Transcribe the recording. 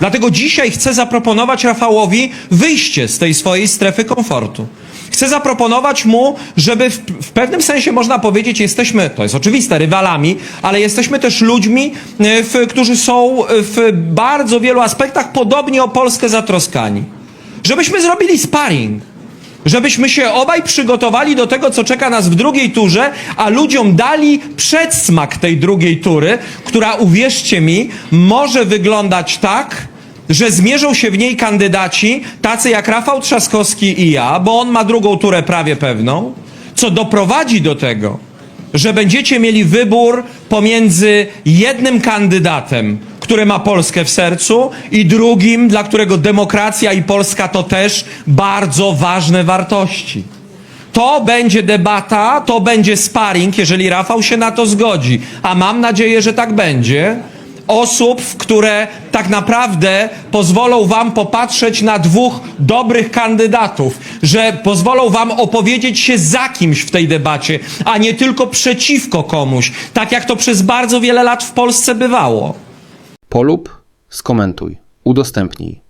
Dlatego dzisiaj chcę zaproponować Rafałowi wyjście z tej swojej strefy komfortu. Chcę zaproponować mu, żeby w, w pewnym sensie można powiedzieć, jesteśmy, to jest oczywiste, rywalami, ale jesteśmy też ludźmi, e, w, którzy są w bardzo wielu aspektach podobnie o Polskę zatroskani. Żebyśmy zrobili sparring. Żebyśmy się obaj przygotowali do tego, co czeka nas w drugiej turze, a ludziom dali przedsmak tej drugiej tury, która, uwierzcie mi, może wyglądać tak, że zmierzą się w niej kandydaci tacy jak Rafał Trzaskowski i ja, bo on ma drugą turę prawie pewną, co doprowadzi do tego, że będziecie mieli wybór pomiędzy jednym kandydatem, który ma Polskę w sercu, i drugim, dla którego demokracja i Polska to też bardzo ważne wartości. To będzie debata, to będzie sparring, jeżeli Rafał się na to zgodzi. A mam nadzieję, że tak będzie. Osób, w które tak naprawdę pozwolą wam popatrzeć na dwóch dobrych kandydatów, że pozwolą wam opowiedzieć się za kimś w tej debacie, a nie tylko przeciwko komuś, tak jak to przez bardzo wiele lat w Polsce bywało. Polub, skomentuj, udostępnij.